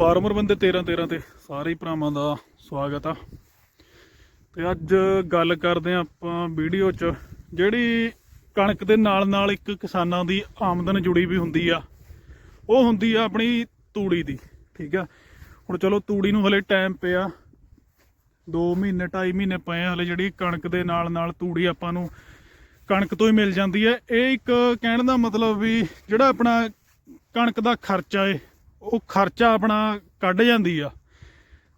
Farmer ਬੰਦੇ 13 13 ਤੇ ਸਾਰੇ ਭਰਾਵਾਂ ਦਾ ਸਵਾਗਤ ਆ। ਤੇ ਅੱਜ ਗੱਲ ਕਰਦੇ ਆ ਆਪਾਂ ਵੀਡੀਓ 'ਚ, ਜਿਹੜੀ ਕਣਕ ਦੇ ਨਾਲ ਨਾਲ ਇੱਕ ਕਿਸਾਨਾਂ ਦੀ ਆਮਦਨ ਜੁੜੀ ਵੀ ਹੁੰਦੀ ਆ, ਉਹ ਹੁੰਦੀ ਆ ਆਪਣੀ ਤੂੜੀ ਦੀ, ਠੀਕ ਆ? ਹੁਣ ਚਲੋ ਤੂੜੀ ਨੂੰ ਹਲੇ ਟਾਈਮ ਪਿਆ 2 ਮਹੀਨੇ 2.5 ਮਹੀਨੇ ਪਏ ਆ, ਹਲੇ ਜਿਹੜੀ ਕਣਕ ਦੇ ਨਾਲ ਨਾਲ ਤੂੜੀ ਆਪਾਂ ਨੂੰ ਕਣਕ ਤੋਂ ਹੀ ਮਿਲ ਜਾਂਦੀ ਹੈ ਇਹ ਇੱਕ ਕਹਿਣ ਦਾ ਮਤਲਬ ਵੀ ਜਿਹੜਾ ਆਪਣਾ ਕਣਕ ਦਾ ਖਰਚਾ ਏ ਉਹ ਖਰਚਾ ਆਪਣਾ ਕੱਢ ਜਾਂਦੀ ਆ।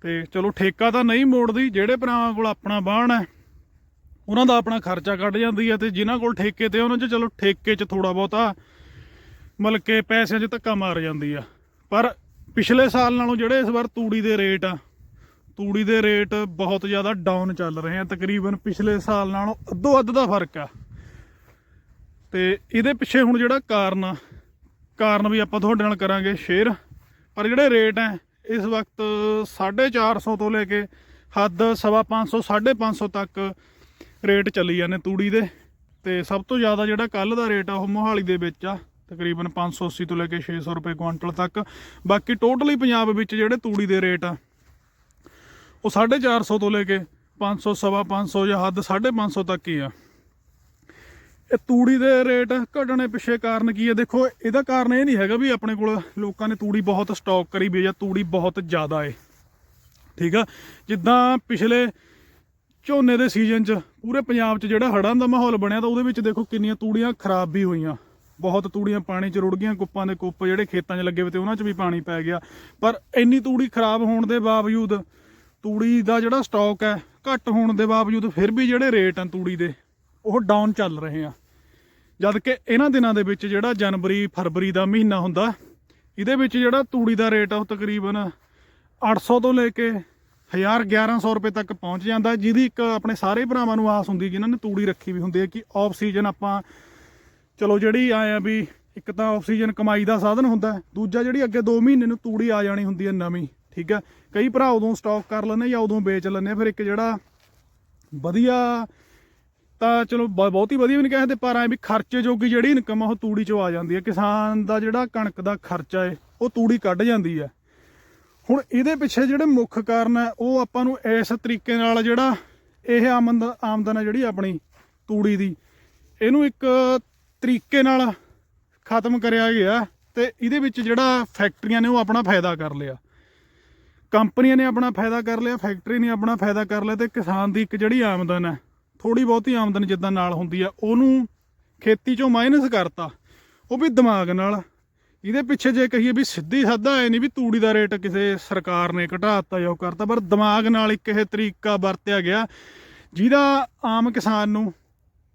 ਤੇ ਚਲੋ ਠੇਕਾ ਤਾਂ ਨਹੀਂ ਮੋੜਦੀ, ਜਿਹੜੇ ਭਰਾਵਾਂ ਕੋਲ ਆਪਣਾ ਬਾਣ ਹੈ, ਉਹਨਾਂ ਦਾ ਆਪਣਾ ਖਰਚਾ ਕੱਢ ਜਾਂਦੀ ਆ ਤੇ ਜਿਨ੍ਹਾਂ ਕੋਲ ਠੇਕੇ ਤੇ ਉਹਨਾਂ 'ਚ ਚਲੋ ਠੇਕੇ 'ਚ ਥੋੜਾ ਬਹੁਤਾ ਮਤਲਬ ਕਿ ਪੈਸਿਆਂ 'ਚ ਧੱਕਾ ਮਾਰ ਜਾਂਦੀ ਆ। ਪਰ ਪਿਛਲੇ ਸਾਲ ਨਾਲੋਂ ਜਿਹੜੇ ਇਸ ਵਾਰ ਤੂੜੀ ਦੇ ਰੇਟ ਆ, ਤੂੜੀ ਦੇ ਰੇਟ ਬਹੁਤ ਜ਼ਿਆਦਾ ਡਾਊਨ ਚੱਲ ਰਹੇ ਆ। ਤਕਰੀਬਨ ਪਿਛਲੇ ਸਾਲ ਨਾਲੋਂ ਅੱਧੋ ਅੱਧ ਦਾ ਫ਼ਰਕ ਆ। ਤੇ ਇਹਦੇ ਪਿੱਛੇ ਹੁਣ ਜਿਹੜਾ ਕਾਰਨ ਆ, ਕਾਰਨ ਵੀ ਆਪਾਂ ਤੁਹਾਡੇ ਨਾਲ ਕਰਾਂਗੇ ਸ਼ੇਅਰ। ਪਰ ਜਿਹੜੇ ਰੇਟ ਹੈ, ਇਸ ਵਕਤ 450 ਤੋਂ ਲੈ ਕੇ ਹੱਦ 550 550 ਤੱਕ ਰੇਟ ਚੱਲੀ ਜਾਂਦੇ ਤੂੜੀ ਦੇ। ਤੇ ਸਭ ਤੋਂ ਜ਼ਿਆਦਾ ਜਿਹੜਾ ਕੱਲ ਦਾ ਰੇਟ ਆ, ਉਹ ਮੋਹਾਲੀ ਦੇ ਵਿੱਚ ਆ, ਤਕਰੀਬਨ 580 ਤੋਂ ਲੈ ਕੇ 600 ਰੁਪਏ ਕੁਆਂਟਲ ਤੱਕ। ਬਾਕੀ ਟੋਟਲੀ ਪੰਜਾਬ ਵਿੱਚ ਜਿਹੜੇ ਤੂੜੀ ਦੇ ਰੇਟ ਆ, ਉਹ 450 ਤੋਂ ਲੈ ਕੇ 500 ਸਵਾ 500 ਜਾਂ ਹੱਦ 550 ਤੱਕ ਹੀ ਆ। ਇਹ ਤੂੜੀ ਦੇ ਰੇਟ ਘਟਣੇ ਪਿੱਛੇ ਕਾਰਨ ਕੀ ਹੈ? ਦੇਖੋ, ਇਹਦਾ ਕਾਰਨ ਇਹ ਨਹੀਂ ਹੈਗਾ ਵੀ ਆਪਣੇ ਕੋਲ ਲੋਕਾਂ ਨੇ ਤੂੜੀ ਬਹੁਤ ਸਟਾਕ ਕਰੀ ਵੀ ਜਾਂ ਤੂੜੀ ਬਹੁਤ ਜ਼ਿਆਦਾ ਏ ਠੀਕ ਆ? ਜਿੱਦਾਂ ਪਿਛਲੇ ਝੋਨੇ ਦੇ ਸੀਜ਼ਨ 'ਚ ਪੂਰੇ ਪੰਜਾਬ 'ਚ ਜਿਹੜਾ ਹੜ੍ਹਾਂ ਦਾ ਮਾਹੌਲ ਬਣਿਆ ਤਾਂ ਉਹਦੇ ਵਿੱਚ ਦੇਖੋ ਕਿੰਨੀਆਂ ਤੂੜੀਆਂ ਖਰਾਬ ਵੀ ਹੋਈਆਂ। ਬਹੁਤ ਤੂੜੀਆਂ ਪਾਣੀ 'ਚ ਰੁੜ ਗਈਆਂ, ਕੁੱਪਾਂ ਦੇ ਕੁੱਪ ਜਿਹੜੇ ਖੇਤਾਂ 'ਚ ਲੱਗੇ ਹੋਏ ਤੇ ਉਹਨਾਂ 'ਚ ਵੀ ਪਾਣੀ ਪੈ ਗਿਆ। ਪਰ ਇੰਨੀ ਤੂੜੀ ਖਰਾਬ ਹੋਣ ਦੇ ਬਾਵਜੂਦ ਤੂੜੀ ਦਾ ਜਿਹੜਾ ਸਟਾਕ ਹੈ ਘੱਟ ਹੋਣ ਦੇ ਬਾਵਜੂਦ ਫਿਰ ਵੀ ਜਿਹੜੇ ਰੇਟ ਆ ਤੂੜੀ ਦੇ, ਉਹ ਡਾਊਨ ਚੱਲ ਰਹੇ ਆ। ਜਦ ਕਿ ਇਹਨਾਂ ਦਿਨਾਂ ਦੇ ਵਿੱਚ ਜਿਹੜਾ ਜਨਵਰੀ, ਫਰਵਰੀ ਦਾ ਮਹੀਨਾ ਹੁੰਦਾ, ਇਹਦੇ ਵਿੱਚ ਜਿਹੜਾ ਤੂੜੀ ਦਾ ਰੇਟ ਆ ਉਹ ਤਕਰੀਬਨ 800 ਤੋਂ ਲੈ ਕੇ 1000 1100 ਰੁਪਏ ਤੱਕ ਪਹੁੰਚ ਜਾਂਦਾ, ਜਿਹਦੀ ਇੱਕ ਆਪਣੇ ਸਾਰੇ ਭਰਾਵਾਂ ਨੂੰ ਆਸ ਹੁੰਦੀ, ਜਿਨ੍ਹਾਂ ਨੇ ਤੂੜੀ ਰੱਖੀ ਵੀ ਹੁੰਦੀ ਹੈ ਕਿ ਆਫ ਸੀਜ਼ਨ ਆਪਾਂ, ਚਲੋ ਜਿਹੜੀ ਆਏ ਆ ਵੀ ਇੱਕ ਤਾਂ ਆਫ ਕਮਾਈ ਦਾ ਸਾਧਨ ਹੁੰਦਾ, ਦੂਜਾ ਜਿਹੜੀ ਅੱਗੇ 2 ਮਹੀਨੇ ਨੂੰ ਤੂੜੀ ਆ ਜਾਣੀ ਹੁੰਦੀ ਹੈ ਨਵੀਂ, ਠੀਕ ਹੈ? ਕਈ ਭਰਾ ਉਦੋਂ ਸਟਾਕ ਕਰ ਲੈਂਦੇ ਜਾਂ ਉਦੋਂ ਵੇਚ ਲੈਂਦੇ ਫਿਰ ਇੱਕ ਜਿਹੜਾ ਵਧੀਆ ਤਾਂ ਚਲੋ ਬ- ਹੀ ਵਧੀਆ ਵੀ ਨਹੀਂ ਕਹਿੰਦੇ ਪਰ ਐ ਵੀ ਖਰਚੇ ਜੋਗੀ ਜਿਹੜੀ ਇਨਕਮ ਆ, ਉਹ ਤੂੜੀ ਚੋਂ ਆ ਜਾਂਦੀ ਹੈ ਕਿਸਾਨ ਦਾ ਜਿਹੜਾ ਕਣਕ ਦਾ ਖਰਚਾ ਹੈ ਉਹ ਤੂੜੀ ਕੱਢ ਜਾਂਦੀ ਹੈ ਹੁਣ ਇਹਦੇ ਪਿੱਛੇ ਜਿਹੜੇ ਮੁੱਖ ਕਾਰਨ ਹੈ ਉਹ ਆਪਾਂ ਨੂੰ ਇਸ ਤਰੀਕੇ ਨਾਲ ਜਿਹੜਾ ਇਹ ਆਮਦਨ ਆਮਦਨ ਹੈ ਜਿਹੜੀ ਆਪਣੀ ਤੂੜੀ ਦੀ, ਇਹਨੂੰ ਇੱਕ ਤਰੀਕੇ ਨਾਲ ਖਤਮ ਕਰਿਆ ਗਿਆ ਤੇ ਇਹਦੇ ਵਿੱਚ ਜਿਹੜਾ ਫੈਕਟਰੀਆਂ ਨੇ ਉਹ ਆਪਣਾ ਫਾਇਦਾ ਕਰ ਲਿਆ। ਕੰਪਨੀਆਂ ਨੇ ਆਪਣਾ ਫਾਇਦਾ ਕਰ ਲਿਆ, ਫੈਕਟਰੀ ਨੇ ਆਪਣਾ ਫਾਇਦਾ ਕਰ ਲਿਆ ਤੇ ਕਿਸਾਨ ਦੀ ਇੱਕ ਜਿਹੜੀ ਆਮਦਨ ਹੈ ਥੋੜੀ ਬਹੁਤੀ ਆਮਦਨ ਜਿੱਦਾਂ ਨਾਲ ਹੁੰਦੀ ਆ, ਉਹਨੂੰ ਖੇਤੀ ਚੋਂ ਮਾਈਨਸ ਕਰਤਾ, ਉਹ ਵੀ ਦਿਮਾਗ ਨਾਲ। ਇਹਦੇ ਪਿੱਛੇ ਜੇ ਕਹੀਏ ਵੀ ਸਿੱਧੀ ਸਾਦਾ ਐ ਨਹੀਂ ਵੀ ਤੂੜੀ ਦਾ ਰੇਟ ਕਿਸੇ ਸਰਕਾਰ ਨੇ ਘਟਾਤਾ ਜਾਂ ਉਹ ਕਰਤਾ, ਪਰ ਦਿਮਾਗ ਨਾਲ ਇੱਕ ਇਹ ਤਰੀਕਾ ਵਰਤਿਆ ਗਿਆ, ਜਿਹਦਾ ਆਮ ਕਿਸਾਨ ਨੂੰ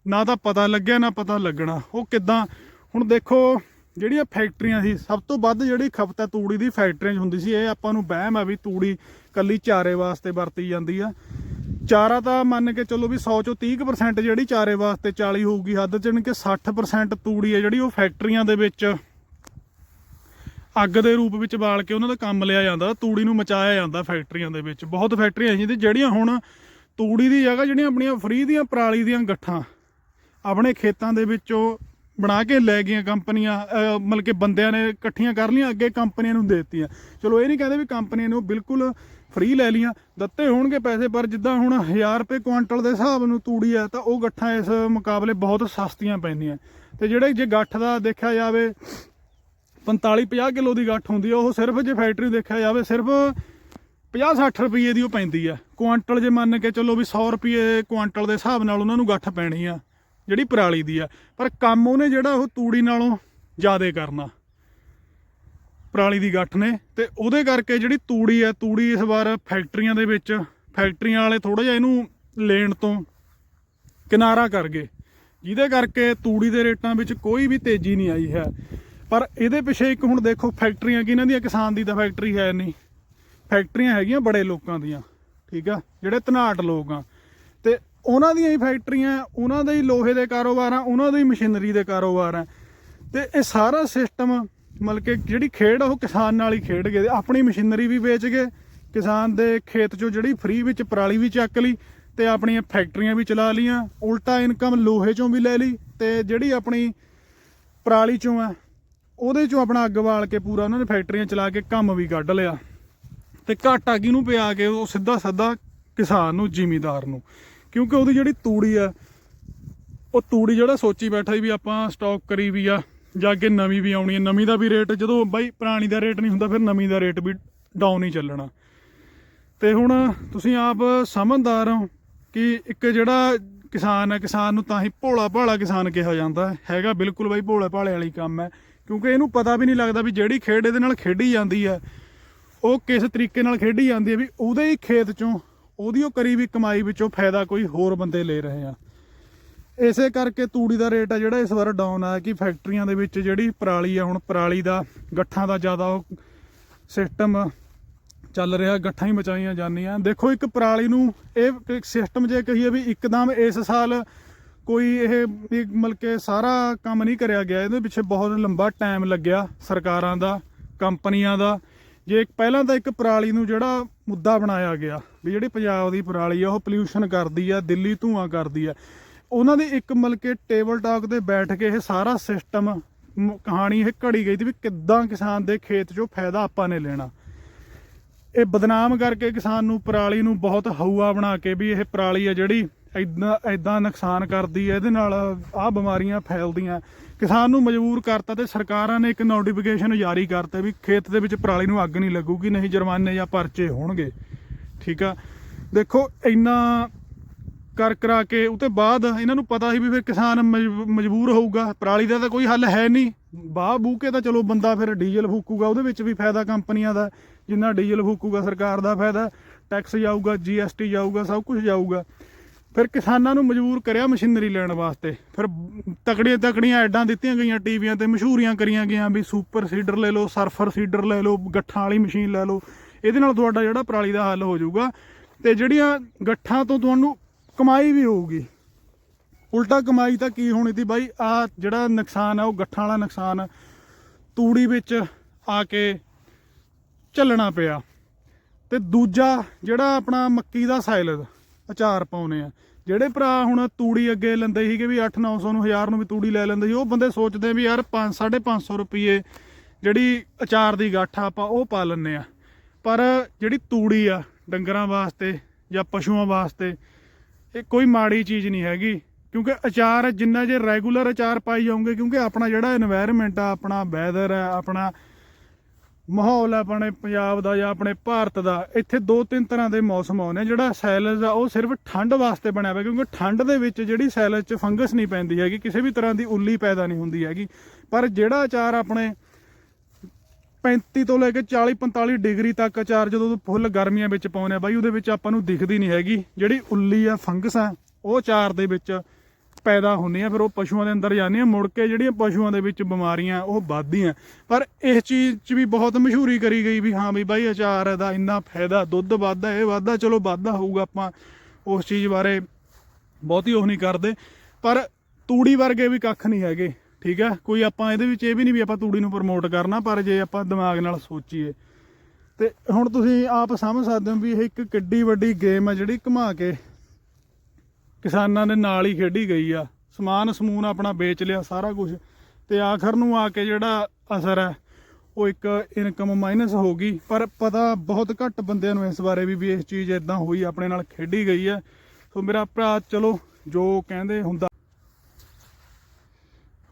ਨਾ ਤਾਂ ਪਤਾ ਲੱਗਿਆ, ਨਾ ਪਤਾ ਲੱਗਣਾ। ਉਹ ਕਿੱਦਾਂ? ਹੁਣ ਦੇਖੋ, ਜਿਹੜੀਆਂ ਫੈਕਟਰੀਆਂ ਸੀ, ਸਭ ਤੋਂ ਵੱਧ ਜਿਹੜੀ ਖਪਤ ਹੈ ਤੂੜੀ ਦੀ ਫੈਕਟਰੀਆਂ 'ਚ ਹੁੰਦੀ ਸੀ, ਇਹ ਆਪਾਂ ਨੂੰ ਵਹਿਮ ਆ ਵੀ ਤੂੜੀ ਕੱਲੀ ਚਾਰੇ ਵਾਸਤੇ ਵਰਤੀ ਜਾਂਦੀ ਆ। ਚਾਰਾ ਤਾਂ ਮੰਨ ਕੇ ਚੱਲੋ ਵੀ 100 ਚੋਂ 30% ਜਿਹੜੀ ਚਾਰੇ ਵਾਸਤੇ 40 ਹੋਊਗੀ ਹੱਦ ਚਣ ਕਿ 60% ਤੂੜੀ ਹੈ ਜਿਹੜੀ ਉਹ ਫੈਕਟਰੀਆਂ ਦੇ ਵਿੱਚ ਅੱਗ ਦੇ ਰੂਪ ਵਿੱਚ ਬਾਲ ਕੇ ਉਹਨਾਂ ਦਾ ਕੰਮ ਲਿਆ ਜਾਂਦਾ, ਤੂੜੀ ਨੂੰ ਮਚਾਇਆ ਜਾਂਦਾ ਫੈਕਟਰੀਆਂ ਦੇ ਵਿੱਚ। ਬਹੁਤ ਫੈਕਟਰੀਆਂ ਐਸੀਆਂ ਜਿਹੜੀਆਂ ਹੁਣ ਤੂੜੀ ਦੀ ਜਗ੍ਹਾ ਜਿਹੜੀਆਂ ਆਪਣੀਆਂ ਫਰੀ ਦੀਆਂ ਪਰਾਲੀ ਦੀਆਂ ਗੱਠਾਂ ਆਪਣੇ ਖੇਤਾਂ ਦੇ ਵਿੱਚੋਂ ਬਣਾ ਕੇ ਲੈ ਗਈਆਂ ਕੰਪਨੀਆਂ ਮਤਲਬ ਕਿ ਬੰਦਿਆਂ ਨੇ ਇਕੱਠੀਆਂ ਕਰ ਲਈਆਂ, ਅੱਗੇ ਕੰਪਨੀਆਂ ਨੂੰ ਦੇ ਦਿੱਤੀਆਂ। ਚਲੋ ਇਹ ਨਹੀਂ ਕਹਿੰਦੇ ਵੀ ਕੰਪਨੀਆਂ ਨੇ ਉਹ ਬਿਲਕੁਲ ਫ੍ਰੀ ਲੈ ਲੀਆਂ ਦਿੱਤੇ ਹੋਣਗੇ ਪੈਸੇ, ਪਰ ਜਿੱਦਾਂ ਹੁਣ 1000 ਰੁਪਏ ਕੁਆਂਟਲ ਦੇ ਹਿਸਾਬ ਨੂੰ ਤੂੜੀ ਆ, ਤਾਂ ਉਹ ਗੱਠਾਂ ਇਸ ਮੁਕਾਬਲੇ ਬਹੁਤ ਸਸਤੀਆਂ ਪੈਂਦੀਆਂ। ਤੇ ਜਿਹੜੇ ਜੇ ਗੱਠ ਦਾ ਦੇਖਿਆ ਜਾਵੇ 45 50 ਕਿਲੋ ਦੀ ਗੱਠ ਹੁੰਦੀ ਆ, ਉਹ ਸਿਰਫ ਜੇ ਫੈਕਟਰੀ ਦੇਖਿਆ ਜਾਵੇ, ਸਿਰਫ 50 60 ਰੁਪਏ ਦੀ ਉਹ ਪੈਂਦੀ ਆ। ਕੁਆਂਟਲ ਜੇ ਮੰਨ ਕੇ ਚੱਲੋ ਵੀ 100 ਰੁਪਏ ਕੁਆਂਟਲ ਦੇ ਹਿਸਾਬ ਨਾਲ ਉਹਨਾਂ ਨੂੰ ਗੱਠ ਪੈਣੀ ਆ, ਜਿਹੜੀ ਪਰਾਲੀ ਦੀ ਆ। ਪਰ ਕੰਮ ਉਹਨੇ ਜਿਹੜਾ ਉਹ ਤੂੜੀ ਨਾਲੋਂ ਜ਼ਿਆਦਾ ਕਰਨਾ। ਪਰਾਲੀ ਦੀ ਗੱਠ ਨੇ ਤੇ ਉਹਦੇ ਕਰਕੇ ਜਿਹੜੀ ਤੂੜੀ ਹੈ ਤੂੜੀ ਇਸ ਵਾਰ ਫੈਕਟਰੀਆਂ ਦੇ ਵਿੱਚ, ਫੈਕਟਰੀਆਂ ਵਾਲੇ ਥੋੜਾ ਜਿਹਾ ਇਹਨੂੰ ਲੈਣ ਤੋਂ ਕਿਨਾਰਾ ਕਰ ਗਏ। ਜਿਹਦੇ ਕਰਕੇ ਤੂੜੀ ਦੇ ਰੇਟਾਂ ਵਿੱਚ ਕੋਈ ਵੀ ਤੇਜ਼ੀ ਨਹੀਂ ਆਈ ਹੈ। ਪਰ ਇਹਦੇ ਪਿੱਛੇ ਇੱਕ ਹੁਣ ਦੇਖੋ ਫੈਕਟਰੀਆਂ ਕਿਹਨਾਂ ਦੀਆਂ, ਕਿਸਾਨ ਦੀ ਤਾਂ ਫੈਕਟਰੀ ਹੈ ਨਹੀਂ। ਫੈਕਟਰੀਆਂ ਹੈਗੀਆਂ ਬੜੇ ਲੋਕਾਂ ਦੀਆਂ, ਠੀਕ ਆ? ਜਿਹੜੇ ਧਨਾਟ ਲੋਕ ਆ। ਤੇ ਉਹਨਾਂ ਦੀਆਂ ਹੀ ਫੈਕਟਰੀਆਂ, ਉਹਨਾਂ ਦੇ ਹੀ ਲੋਹੇ ਦੇ ਕਾਰੋਬਾਰ ਆ, ਉਹਨਾਂ ਦੇ ਹੀ ਮਸ਼ੀਨਰੀ ਦੇ ਕਾਰੋਬਾਰ ਆ। ਤੇ ਇਹ ਸਾਰਾ ਸਿਸਟਮ ਮਤਲਬ ਕਿ ਜਿਹੜੀ ਖੇਡ ਆ, ਉਹ ਕਿਸਾਨ ਨਾਲ ਹੀ ਖੇਡ ਗਏ ਆਪਣੀ ਮਸ਼ੀਨਰੀ ਵੀ ਵੇਚ ਗਏ। ਕਿਸਾਨ ਦੇ ਖੇਤ ਚੋਂ ਜਿਹੜੀ ਫ੍ਰੀ ਵਿੱਚ ਪਰਾਲੀ ਵੀ ਚੱਕ ਲਈ ਤੇ ਆਪਣੀਆਂ ਫੈਕਟਰੀਆਂ ਵੀ ਚਲਾ ਲੀਆਂ ਉਲਟਾ ਇਨਕਮ ਲੋਹੇ ਚੋਂ ਵੀ ਲੈ ਲਈ ਤੇ ਜਿਹੜੀ ਆਪਣੀ ਪਰਾਲੀ ਚੋਂ ਆ, ਉਹਦੇ ਚੋਂ ਆਪਣਾ ਅੱਗ ਬਾਲ ਕੇ ਪੂਰਾ ਉਹਨਾਂ ਨੇ ਫੈਕਟਰੀਆਂ ਚਲਾ ਕੇ ਕੰਮ ਵੀ ਕੱਢ ਲਿਆ। ਤੇ ਘਾਟਾ ਕਿਹਨੂੰ ਪਿਆ ਕੇ ਉਹ ਸਿੱਧਾ ਸਿੱਧਾ ਕਿਸਾਨ ਨੂੰ, ਜ਼ਿਮੀਦਾਰ ਨੂੰ। ਕਿਉਂਕਿ ਉਹਦੀ ਜਿਹੜੀ ਤੂੜੀ ਆ, ਉਹ ਤੂੜੀ ਜਿਹੜਾ ਸੋਚੀ ਬੈਠਾ ਸੀ ਵੀ ਆਪਾਂ ਸਟਾਕ ਕਰੀ ਵੀ ਆ ਜਾ ਕੇ ਨਵੀਂ ਵੀ ਆਉਣੀ ਹੈ, ਨਵੀਂ ਦਾ ਵੀ ਰੇਟ ਜਦੋਂ ਬਾਈ ਪੁਰਾਣੀ ਦਾ ਰੇਟ ਨਹੀਂ ਹੁੰਦਾ, ਫਿਰ ਨਵੀਂ ਦਾ ਰੇਟ ਵੀ ਡਾਊਨ ਹੀ ਚੱਲਣਾ। ਤੇ ਹੁਣ ਤੁਸੀਂ ਆਪ ਸਮਝਦਾਰ ਹੋ ਕਿ ਇੱਕ ਜਿਹੜਾ ਕਿਸਾਨ ਹੈ, ਕਿਸਾਨ ਨੂੰ ਤਾਂ ਹੀ ਭੋਲਾ ਭਾਲਾ ਕਿਸਾਨ ਕਿਹਾ ਜਾਂਦਾ ਹੈਗਾ ਬਿਲਕੁਲ ਬਾਈ ਭੋਲੇ ਭਾਲੇ ਵਾਲੀ ਕੰਮ ਹੈ, ਕਿਉਂਕਿ ਇਹਨੂੰ ਪਤਾ ਵੀ ਨਹੀਂ ਲੱਗਦਾ ਵੀ ਜਿਹੜੀ ਖੇਡ ਇਹਦੇ ਨਾਲ ਖੇਡੀ ਜਾਂਦੀ ਹੈ, ਉਹ ਕਿਸ ਤਰੀਕੇ ਨਾਲ ਖੇਡੀ ਜਾਂਦੀ ਹੈ, ਵੀ ਉਹਦੇ ਹੀ ਖੇਤ ਚੋਂ ਉਹਦੀ ਉਹ ਕਰੀ ਵੀ ਕਮਾਈ ਵਿੱਚੋਂ ਫਾਇਦਾ ਕੋਈ ਹੋਰ ਬੰਦੇ ਲੈ ਰਹੇ ਆ। ਇਸੇ ਕਰਕੇ ਤੂੜੀ ਦਾ ਰੇਟ ਆ ਜਿਹੜਾ ਇਸ ਵਾਰ ਡਾਊਨ ਆ, ਕਿ ਫੈਕਟਰੀਆਂ ਦੇ ਵਿੱਚ ਜਿਹੜੀ ਪਰਾਲੀ ਆ, ਹੁਣ ਪਰਾਲੀ ਦਾ ਗੱਠਾਂ ਦਾ ਜ਼ਿਆਦਾ ਉਹ ਸਿਸਟਮ ਚੱਲ ਰਿਹਾ, ਗੱਠਾਂ ਹੀ ਬਚਾਈਆਂ ਜਾਂਦੀਆਂ। ਦੇਖੋ ਇੱਕ ਪਰਾਲੀ ਨੂੰ ਇਹ ਸਿਸਟਮ ਜੇ ਕਹੀਏ ਵੀ ਇੱਕਦਮ ਇਸ ਸਾਲ ਕੋਈ ਇਹ ਮਤਲਬ ਕਿ ਸਾਰਾ ਕੰਮ ਨਹੀਂ ਕਰਿਆ ਗਿਆ, ਇਹਦੇ ਪਿੱਛੇ ਬਹੁਤ ਲੰਬਾ ਟਾਈਮ ਲੱਗਿਆ ਸਰਕਾਰਾਂ ਦਾ, ਕੰਪਨੀਆਂ ਦਾ। ਜੇ ਪਹਿਲਾਂ ਤਾਂ ਇੱਕ ਪਰਾਲੀ ਨੂੰ ਜਿਹੜਾ ਮੁੱਦਾ ਬਣਾਇਆ ਗਿਆ, ਵੀ ਜਿਹੜੀ ਪੰਜਾਬ ਦੀ ਪਰਾਲੀ ਆ, ਉਹ ਪੋਲਿਊਸ਼ਨ ਕਰਦੀ ਆ, ਦਿੱਲੀ ਧੂਆਂ ਕਰਦੀ ਆ। ਉਹਨਾਂ ਦੇ ਇੱਕ ਮਤਲਬ ਕਿ ਟੇਬਲ ਟਾਕ ਤੇ ਬੈਠ ਕੇ ਇਹ ਸਾਰਾ ਸਿਸਟਮ ਕਹਾਣੀ ਇਹ ਘੜੀ ਗਈ ਸੀ ਵੀ ਕਿੱਦਾਂ ਕਿਸਾਨ ਦੇ ਖੇਤ 'ਚੋਂ ਫਾਇਦਾ ਆਪਾਂ ਨੇ ਲੈਣਾ। ਇਹ ਬਦਨਾਮ ਕਰਕੇ ਕਿਸਾਨ ਨੂੰ, ਪਰਾਲੀ ਨੂੰ ਬਹੁਤ ਹਊਆ ਬਣਾ ਕੇ ਵੀ ਇਹ ਪਰਾਲੀ ਆ ਜਿਹੜੀ ਇਦਾਂ ਇਦਾਂ ਨੁਕਸਾਨ ਕਰਦੀ ਹੈ ਇਹਦੇ ਨਾਲ ਆਹ ਬਿਮਾਰੀਆਂ ਫੈਲਦੀਆਂ। ਕਿਸਾਨ ਨੂੰ ਮਜਬੂਰ ਕਰਤਾ ਤੇ ਸਰਕਾਰਾਂ ਨੇ ਇੱਕ ਨੋਟੀਫਿਕੇਸ਼ਨ ਜਾਰੀ ਕਰਤਾ ਵੀ ਖੇਤ ਦੇ ਵਿੱਚ ਪਰਾਲੀ ਨੂੰ ਅੱਗ ਨਹੀਂ ਲੱਗੂਗੀ, ਨਹੀਂ ਜੁਰਮਾਨੇ ਜਾਂ ਪਰਚੇ ਹੋਣਗੇ। ਠੀਕ ਆ? ਦੇਖੋ, ਇੰਨਾ ਕਰ ਕਰਾ ਕੇ, ਉਹ ਤੋਂ ਬਾਅਦ ਇਹਨਾਂ ਨੂੰ ਪਤਾ ਸੀ ਵੀ ਫਿਰ ਕਿਸਾਨ ਮਜਬੂ- ਮਜਬੂਰ ਹੋਊਗਾ, ਪਰਾਲੀ ਦਾ ਤਾਂ ਕੋਈ ਹੱਲ ਹੈ ਨਹੀਂ। ਬਾਹ ਬੂਕੇ ਤਾਂ ਚਲੋ ਬੰਦਾ ਫਿਰ ਡੀਜ਼ਲ ਫੂਕੂਗਾ, ਉਹਦੇ ਵਿੱਚ ਵੀ ਫਾਇਦਾ ਕੰਪਨੀਆਂ ਦਾ, ਜਿੰਨਾ ਡੀਜ਼ਲ ਫੂਕੂਗਾ ਸਰਕਾਰ ਦਾ ਫਾਇਦਾ, ਟੈਕਸ ਜਾਊਗਾ ਜੀਐਸਟੀ ਜਾਊਗਾ, ਸਭ ਕੁਝ ਜਾਊਗਾ। ਫਿਰ ਕਿਸਾਨਾਂ ਨੂੰ ਮਜਬੂਰ ਕਰਿਆ ਮਸ਼ੀਨਰੀ ਲੈਣ ਵਾਸਤੇ। ਫਿਰ ਤਕੜੀਆਂ ਤਕੜੀਆਂ ਐਡਾਂ ਦਿੱਤੀਆਂ ਗਈਆਂ ਟੀਵੀਆਂ ਤੇ, ਮਸ਼ਹੂਰੀਆਂ ਕਰੀਆਂ ਗਈਆਂ ਵੀ ਸੁਪਰ ਸੀਡਰ ਲੈ ਲਓ ਸਰਫਰ ਸੀਡਰ ਲੈ ਲਓ, ਗੱਠਾਂ ਵਾਲੀ ਮਸ਼ੀਨ ਲੈ ਲਓ। ਇਹਦੇ ਨਾਲ ਤੁਹਾਡਾ ਜਿਹੜਾ ਪਰਾਲੀ ਦਾ ਹੱਲ ਹੋ ਜਾਊਗਾ। ਤੇ ਜਿਹੜੀਆਂ ਗੱਠਾਂ ਤੋਂ ਤੁਹਾਨੂੰ ਕਮਾਈ ਵੀ ਹੋਊਗੀ। ਉਲਟਾ ਕਮਾਈ ਤਾਂ ਕੀ ਹੋਣੀ ਸੀ ਬਾਈ? ਆ ਜਿਹੜਾ ਨੁਕਸਾਨ ਆ, ਉਹ ਗੱਠਾਂ ਵਾਲਾ ਨੁਕਸਾਨ ਤੂੜੀ ਵਿੱਚ ਆ ਕੇ ਝੱਲਣਾ ਪਿਆ। ਤੇ ਦੂਜਾ ਜਿਹੜਾ ਆਪਣਾ ਮੱਕੀ ਦਾ ਸਾਇਲਜ ਅਚਾਰ ਪਾਉਨੇ ਆ। ਜਿਹੜੇ ਭਰਾ ਹੁਣ ਤੂੜੀ ਅੱਗੇ ਲੈਂਦੇ ਸੀਗੇ ਵੀ 8-900 ਨੂੰ 1000 ਨੂੰ ਵੀ ਤੂੜੀ ਲੈ ਲੈਂਦੇ ਸੀ, ਉਹ ਬੰਦੇ ਸੋਚਦੇ ਵੀ ਯਾਰ 5 550 ਰੁਪਏ ਜਿਹੜੀ ਅਚਾਰ ਦੀ ਗੱਠ ਆ, ਆਪਾਂ ਉਹ ਪਾ ਲੈਂਦੇ ਆ। ਪਰ ਜਿਹੜੀ ਤੂੜੀ ਆ, ਡੰਗਰਾਂ ਵਾਸਤੇ ਜਾਂ ਪਸ਼ੂਆਂ ਵਾਸਤੇ ਇਹ ਕੋਈ ਮਾੜੀ ਚੀਜ਼ ਨਹੀਂ ਹੈਗੀ, ਕਿਉਂਕਿ ਅਚਾਰ ਜਿੰਨਾ ਜੇ ਰੈਗੂਲਰ ਅਚਾਰ ਪਾਈ ਜਾਓਗੇ, ਕਿਉਂਕਿ ਆਪਣਾ ਜਿਹੜਾ এনवायरमेंट ਆ, ਆਪਣਾ ਵੈਦਰ ਆ, ਆਪਣਾ ਮਾਹੌਲ ਆ, ਆਪਣੇ ਪੰਜਾਬ ਦਾ ਜਾਂ ਆਪਣੇ ਭਾਰਤ ਦਾ, ਇੱਥੇ ਦੋ ਤਿੰਨ ਤਰ੍ਹਾਂ ਦੇ ਮੌਸਮ ਆਉਂਦੇ ਆ, ਜਿਹੜਾ ਸੈਲਜ਼ ਆ, ਉਹ ਸਿਰਫ ਠੰਡ ਵਾਸਤੇ ਬਣਿਆ ਹੋਇਆ, ਕਿਉਂਕਿ ਠੰਡ ਦੇ ਵਿੱਚ ਜਿਹੜੀ ਸੈਲਜ਼ 'ਚ ਫੰਗਸ ਨਹੀਂ ਪੈਂਦੀ ਹੈਗੀ, ਕਿਸੇ ਵੀ ਤਰ੍ਹਾਂ ਦੀ ਉੱਲੀ ਪੈਦਾ ਨਹੀਂ ਹੁੰਦੀ ਹੈਗੀ, ਪਰ ਜਿਹੜਾ ਅਚਾਰ ਆਪਣੇ 35 ਤੋਂ ਲੈ ਕੇ 40 45 ਡਿਗਰੀ ਤੱਕ ਅਚਾਰ ਜਦੋਂ ਫੁੱਲ ਗਰਮੀਆਂ ਵਿੱਚ ਪਾਉਂਦੇ ਆ ਬਾਈ, ਉਹਦੇ ਵਿੱਚ ਆਪਾਂ ਨੂੰ ਦਿਖਦੀ ਨਹੀਂ ਹੈਗੀ। ਜਿਹੜੀ ਉੱਲੀ ਆ, ਫੰਗਸ ਆ, ਉਹ ਅਚਾਰ ਦੇ ਵਿੱਚ ਪੈਦਾ ਹੁੰਦੀ ਹੁੰਦੀਆਂ ਫਿਰ ਉਹ ਪਸ਼ੂਆਂ ਦੇ ਅੰਦਰ ਜਾਂਦੀਆਂ ਮੁੜ ਕੇ ਜਿਹੜੀਆਂ ਪਸ਼ੂਆਂ ਦੇ ਵਿੱਚ ਬਿਮਾਰੀਆਂ, ਉਹ ਵੱਧਦੀਆਂ। ਪਰ ਇਸ ਚੀਜ਼ 'ਚ ਵੀ ਬਹੁਤ ਮਸ਼ਹੂਰੀ ਕਰੀ ਗਈ ਵੀ ਹਾਂ ਵੀ ਬਾਈ ਅਚਾਰ ਦਾ ਇੰਨਾ ਫਾਇਦਾ, ਦੁੱਧ ਵੱਧਦਾ, ਇਹ ਵੱਧਦਾ, ਚਲੋ ਵੱਧਦਾ ਹੋਊਗਾ ਆਪਾਂ ਉਸ ਚੀਜ਼ ਬਾਰੇ ਬਹੁਤੀ ਉਹ ਨਹੀਂ ਕਰਦੇ। ਪਰ ਤੂੜੀ ਵਰਗੇ ਵੀ ਕੱਖ ਨਹੀਂ ਹੈਗੇ। ਠੀਕ ਹੈ? ਕੋਈ ਆਪਾਂ ਇਹਦੇ ਵਿੱਚ ਇਹ ਵੀ ਨਹੀਂ ਵੀ ਆਪਾਂ ਤੂੜੀ ਨੂੰ ਪ੍ਰਮੋਟ ਕਰਨਾ, ਪਰ ਜੇ ਆਪਾਂ ਦਿਮਾਗ ਨਾਲ ਸੋਚੀਏ। ਤੇ ਹੁਣ ਤੁਸੀਂ ਆਪ ਸਮਝ ਸਕਦੇ ਹੋ ਵੀ ਇਹ ਇੱਕ ਕਿੱਡੀ ਵੱਡੀ ਗੇਮ ਹੈ ਜਿਹੜੀ ਘੁਮਾ ਕੇ ਕਿਸਾਨਾਂ ਦੇ ਨਾਲ ਹੀ ਖੇਡੀ ਗਈ ਆ। ਸਮਾਨ ਸਮੂਨ ਆਪਣਾ ਵੇਚ ਲਿਆ ਸਾਰਾ ਕੁਝ ਤੇ ਆਖਰ ਨੂੰ ਆ ਕੇ ਜਿਹੜਾ ਅਸਰ ਹੈ, ਉਹ ਇੱਕ ਇਨਕਮ ਮਾਈਨਸ ਹੋ ਗਈ। ਪਰ ਪਤਾ ਬਹੁਤ ਘੱਟ ਬੰਦਿਆਂ ਨੂੰ ਇਸ ਬਾਰੇ ਵੀ ਵੀ ਇਸ ਚੀਜ਼ ਇਦਾਂ ਹੋਈ, ਆਪਣੇ ਨਾਲ ਖੇਡੀ ਗਈ ਹੈ ਸੋ ਮੇਰਾ ਭਰਾ, ਚਲੋ, ਜੋ ਕਹਿੰਦੇ ਹੁੰਦਾ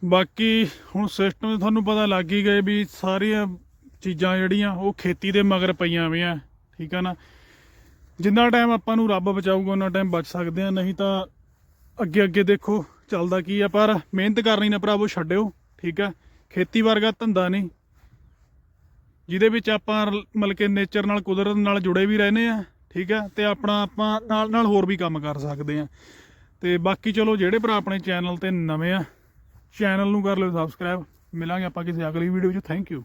ਬਾਕੀ ਹੁਣ ਸਿਸਟਮ ਤੁਹਾਨੂੰ ਪਤਾ ਲੱਗ ਹੀ ਗਏ ਵੀ ਸਾਰੀਆਂ ਚੀਜ਼ਾਂ ਜਿਹੜੀਆਂ ਉਹ ਖੇਤੀ ਦੇ ਮਗਰ ਪਈਆਂ ਹੋਈਆਂ, ਠੀਕ ਆ ਨਾ? ਜਿੰਨਾ ਟਾਈਮ ਆਪਾਂ ਨੂੰ ਰੱਬ ਬਚਾਊਗਾ ਉਹਨਾਂ ਟਾਈਮ ਬਚ ਸਕਦੇ ਆ, ਨਹੀਂ ਤਾਂ ਅੱਗੇ ਅੱਗੇ ਦੇਖੋ ਚੱਲਦਾ ਕੀ ਆ, ਪਰ ਮਿਹਨਤ ਕਰਨੀ ਨਾ ਭਰਾਵੋ, ਛੱਡਿਓ, ਠੀਕ ਆ? ਖੇਤੀ ਵਰਗਾ ਧੰਦਾ ਨਹੀਂ। ਜਿਹਦੇ ਵਿੱਚ ਆਪਾਂ ਰਲ- ਮਤਲਬ ਕਿ ਨੇਚਰ ਨਾਲ, ਕੁਦਰਤ ਨਾਲ ਜੁੜੇ ਵੀ ਰਹਿੰਦੇ ਆ, ਠੀਕ ਆ? ਤੇ ਆਪਣਾ ਆਪਾਂ ਨਾਲ ਨਾਲ ਹੋਰ ਵੀ ਕੰਮ ਕਰ ਸਕਦੇ ਆ। ਤੇ ਬਾਕੀ ਚਲੋ, ਜਿਹੜੇ ਭਰਾ ਆਪਣੇ ਚੈਨਲ ਤੇ ਨਵੇਂ ਆ ਚੈਨਲ ਨੂੰ ਕਰ ਲਿਓ ਸਬਸਕ੍ਰਾਈਬ ਮਿਲਾਂਗੇ ਆਪਾਂ ਕਿਸੇ ਅਗਲੀ ਵੀਡੀਓ ਵਿੱਚ। Thank you